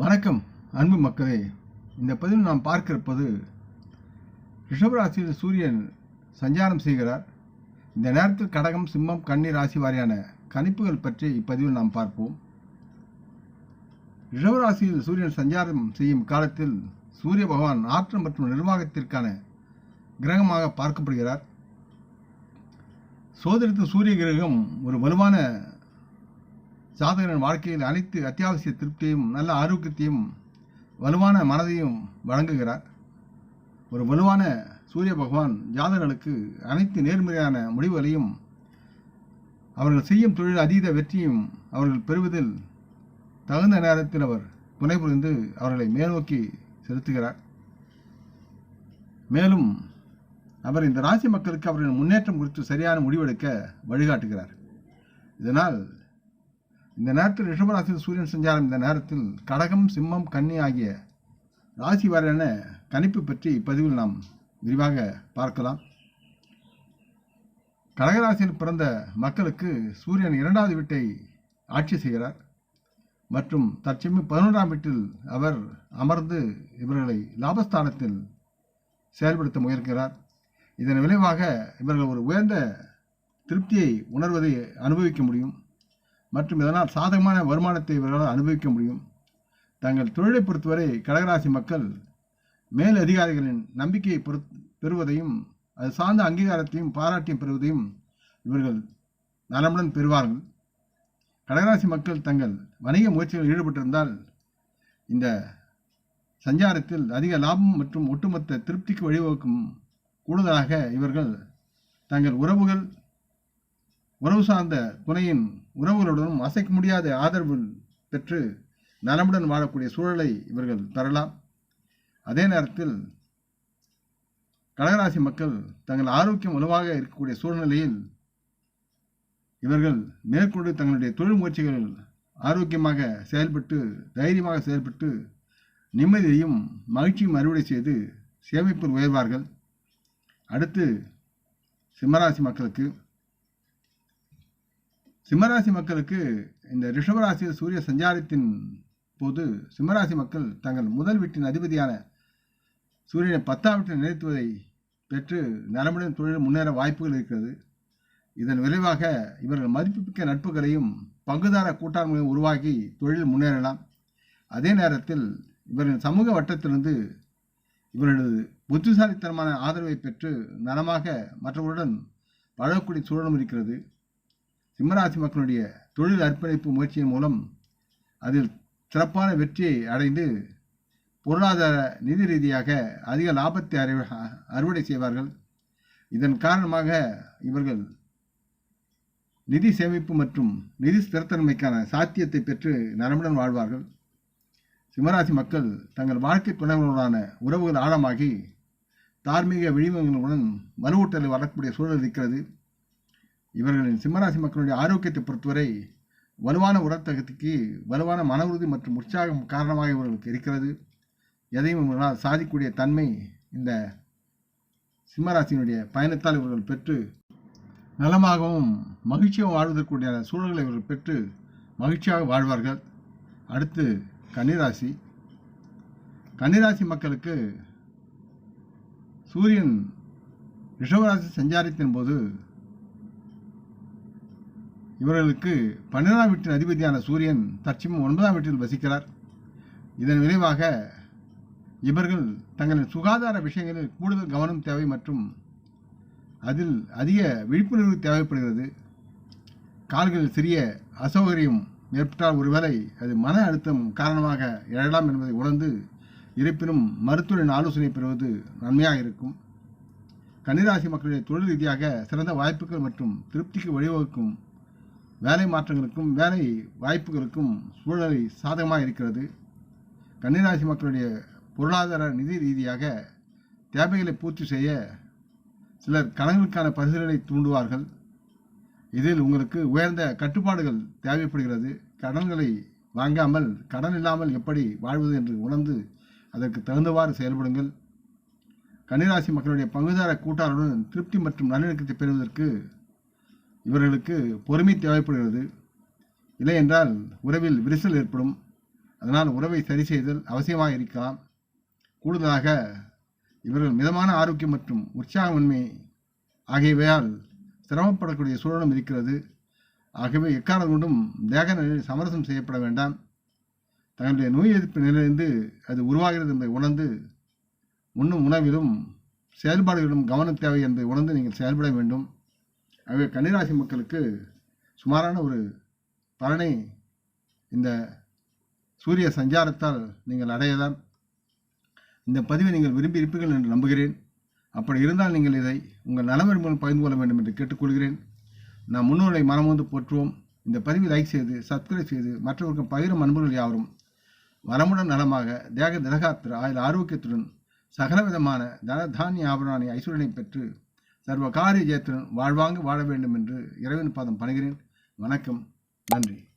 வணக்கம் அன்பு மக்களே. இந்த பதிவில் நாம் பார்க்க இருப்பது ரிஷபராசியில் சூரியன் சஞ்சாரம் செய்கிறார். இந்த நேரத்தில் கடகம் சிம்மம் கன்னி ராசி வாரியான கணிப்புகள் பற்றி இப்பதிவில் நாம் பார்ப்போம். ரிஷபராசியில் சூரியன் சஞ்சாரம் செய்யும் காலத்தில் சூரிய பகவான் ஆற்றல் மற்றும் நிர்வாகத்திற்கான கிரகமாக பார்க்கப்படுகிறார். சோதரித்த சூரிய கிரகம் ஒரு வலுவான ஜாதகரின் வாழ்க்கையில் அனைத்து அத்தியாவசிய திருப்தியையும் நல்ல ஆரோக்கியத்தையும் வலுவான மனதையும் வழங்குகிறார். ஒரு வலுவான சூரிய பகவான் ஜாதகர்களுக்கு அனைத்து நேர்மறையான முடிவுகளையும் அவர்கள் செய்யும் தொழில் அதீத வெற்றியும் அவர்கள் பெறுவதில் தகுந்த நேரத்தில் அவர் துணை புரிந்து அவர்களை மேல்நோக்கி செலுத்துகிறார். மேலும் அவர் இந்த ராசி மக்களுக்கு அவர்களின் முன்னேற்றம் குறித்து சரியான முடிவெடுக்க வழிகாட்டுகிறார். இதனால் இந்த நேரத்தில் ரிஷபராசியில் சூரியன் சஞ்சாரம் இந்த நேரத்தில் கடகம் சிம்மம் கன்னி ஆகிய ராசி வரையான கணிப்பு பற்றி இப்பதிவில் நாம் விரிவாக பார்க்கலாம். கடகராசியில் பிறந்த மக்களுக்கு சூரியன் இரண்டாவது வீட்டை ஆட்சி செய்கிறார். மற்றும் தற்சமயம் பதினொன்றாம் வீட்டில் அவர் அமர்ந்து இவர்களை லாபஸ்தானத்தில் செயல்படுத்த முயல்கிறார் இதன் விளைவாக இவர்கள் ஒரு உயர்ந்த திருப்தியை உணர்வதை அனுபவிக்க முடியும். மற்றும் இதனால் சாதகமான வருமானத்தை இவர்களால் அனுபவிக்க முடியும்? தங்கள் தொழிலை பொறுத்தவரை கடகராசி மக்கள் மேல் அதிகாரிகளின் நம்பிக்கையை பொறு பெறுவதையும் அது சார்ந்த அங்கீகாரத்தையும் பாராட்டியும் பெறுவதையும் இவர்கள் நலமுடன் பெறுவார்கள். கடகராசி மக்கள் தங்கள் வணிக முயற்சிகளில் ஈடுபட்டிருந்தால் இந்த சஞ்சாரத்தில் அதிக லாபம் மற்றும் ஒட்டுமொத்த திருப்திக்கு வழிவகுக்கும் கூடுதலாக இவர்கள் தங்கள் உறவுகள் உறவு சார்ந்த துணையின் உறவுகளுடனும் அசைக்க முடியாத ஆதரவு பெற்று நலமுடன் வாழக்கூடிய சூழலை இவர்கள் தரலாம். அதே நேரத்தில் கடகராசி மக்கள் தங்கள் ஆரோக்கியம் வலுவாக இருக்கக்கூடிய சூழ்நிலையில் இவர்கள் மேற்கொண்டு தங்களுடைய தொழில் முயற்சிகளில் ஆரோக்கியமாக செயல்பட்டு தைரியமாக செயல்பட்டு நிம்மதியையும் மகிழ்ச்சியும் அறுவடை செய்து சேமிப்பில் உயர்வார்கள். அடுத்து சிம்மராசி மக்களுக்கு சிம்மராசி மக்களுக்கு இந்த ரிஷபராசியில் சூரிய சஞ்சாரத்தின் போது சிம்மராசி மக்கள் தங்கள் முதல் வீட்டின் அதிபதியான சூரியனை பத்தாம் வீட்டில் நிறுத்துவதை பெற்று நலமுடன் தொழில் முன்னேற வாய்ப்புகள் இருக்கிறது. இதன் விளைவாக இவர்கள் மதிப்புமிக்க நட்புகளையும் பங்குதார கூட்டாண்மையும் உருவாக்கி தொழில் முன்னேறலாம். அதே நேரத்தில் இவரின் சமூக வட்டத்திலிருந்து இவர்களது புத்திசாலித்தனமான ஆதரவை பெற்று நலமாக மற்றவர்களுடன் பழகக்கூடிய சூழலும் இருக்கிறது. சிம்மராசி மக்களுடைய தொழில் அர்ப்பணிப்பு முயற்சியின் மூலம் அதில் சிறப்பான வெற்றியை அடைந்து பொருளாதார நிதி ரீதியாக அதிக லாபத்தை அறி அறுவடை செய்வார்கள். இதன் காரணமாக இவர்கள் நிதி சேமிப்பு மற்றும் நிதி ஸ்திரத்தன்மைக்கான சாத்தியத்தை பெற்று நலமுடன் வாழ்வார்கள். சிம்மராசி மக்கள் தங்கள் வாழ்க்கை துணைவர்களான உறவுகள் ஆழமாகி தார்மீக விழிமங்களுடன் வலுவூட்டலை வரக்கூடிய சூழல் இருக்கிறது. இவர்களின் சிம்மராசி மக்களுடைய ஆரோக்கியத்தை பொறுத்தவரை வலுவான உடற்தகத்துக்கு வலுவான மன உறுதி மற்றும் உற்சாகம் காரணமாக இவர்களுக்கு இருக்கிறது. எதையும் இவர்களால் சாதிக்கக்கூடிய தன்மை இந்த சிம்மராசியினுடைய பயணத்தால் இவர்கள் பெற்று நலமாகவும் மகிழ்ச்சியாக வாழ்வதற்குரிய சூழல்களை இவர்கள் பெற்று மகிழ்ச்சியாக வாழ்வார்கள். அடுத்து கன்னிராசி. கன்னிராசி மக்களுக்கு சூரியன் ரிஷவராசி சஞ்சாரத்தின் போது இவர்களுக்கு பன்னிரெண்டாம் வீட்டின் அதிபதியான சூரியன் தற்சமம் ஒன்பதாம் வீட்டில் வசிக்கிறார். இதன் விளைவாக இவர்கள் தங்களின் சுகாதார விஷயங்களில் கூடுதல் கவனம் தேவை மற்றும் அதில் அதிக விழிப்புணர்வு தேவைப்படுகிறது. கால்களில் சிறிய அசௌகரியம் ஏற்பட்டால் ஒருவேளை அது மன அழுத்தம் காரணமாக எழலாம் என்பதை உணர்ந்து இருப்பினும் மருத்துவரின் ஆலோசனை பெறுவது நன்மையாக இருக்கும். கன்னிராசி மக்களுடைய தொழில் ரீதியாக சிறந்த வாய்ப்புகள் மற்றும் திருப்திக்கு வழிவகுக்கும் வேலை மாற்றங்களுக்கும் வேலை வாய்ப்புகளுக்கும் சூழலை சாதகமாக இருக்கிறது. கன்னிராசி மக்களுடைய பொருளாதார நிதி ரீதியாக தேவைகளை பூர்த்தி செய்ய சிலர் கடன்களுக்கான பரிசுகளை தூண்டுவார்கள். இதில் உங்களுக்கு உயர்ந்த கட்டுப்பாடுகள் தேவைப்படுகிறது. கடன்களை வாங்காமல் கடன் இல்லாமல் எப்படி வாழ்வது என்று உணர்ந்து அதற்கு தகுந்தவாறு செயல்படுங்கள். கன்னிராசி மக்களுடைய பங்குதார கூட்டாளருடன் திருப்தி மற்றும் நல்லிணக்கத்தை பெறுவதற்கு இவர்களுக்கு பொறுமை தேவைப்படுகிறது. இல்லை என்றால் உறவில் விரிசல் ஏற்படும். அதனால் உறவை சரி செய்தல் அவசியமாக இருக்கலாம். கூடுதலாக இவர்கள் மிதமான ஆரோக்கியம் மற்றும் உற்சாகமின்மை ஆகியவையால் சிரமப்படக்கூடிய சூழலும் இருக்கிறது. ஆகவே எக்காரணம் கொண்டும் தேக நிலையில் சமரசம் செய்யப்பட வேண்டாம். தங்களுடைய நோய் எதிர்ப்பு நிலையிலிருந்து அது உருவாகிறது என்பதை உணர்ந்து உண்ணும் உணவிலும் செயல்பாடுகளிலும் கவனம் தேவை என்பதை உணர்ந்து நீங்கள் செயல்பட வேண்டும். ஆகவே கன்னிராசி மக்களுக்கு சுமாரான ஒரு பலனை இந்த சூரிய சஞ்சாரத்தால் நீங்கள் அடையலாம். இந்த பதிவை நீங்கள் விரும்பி இருப்பீர்கள் என்று நம்புகிறேன். அப்படி இருந்தால் நீங்கள் இதை உங்கள் நலவரி மூலம் பகிர்ந்து கொள்ள வேண்டும் என்று கேட்டுக்கொள்கிறேன். நாம் முன்னோரை மனமோந்து போற்றுவோம். இந்த பதிவை லைக் செய்து சப்ஸ்கிரைப் செய்து மற்றவர்கள் பகிரும் அன்புகள் யாவரும். வரமுடன் நலமாக தேக திலகாத்திர ஆயுள் ஆரோக்கியத்துடன் சகலவிதமான தன தானிய ஆபரணி ஐஸ்வரனை பெற்று சர்வ காரிய ஜெயத்துடன் வாழ்வாங்கு வாழ வேண்டும் என்று இறைவன் பாதம் பணிகிறேன். வணக்கம். நன்றி.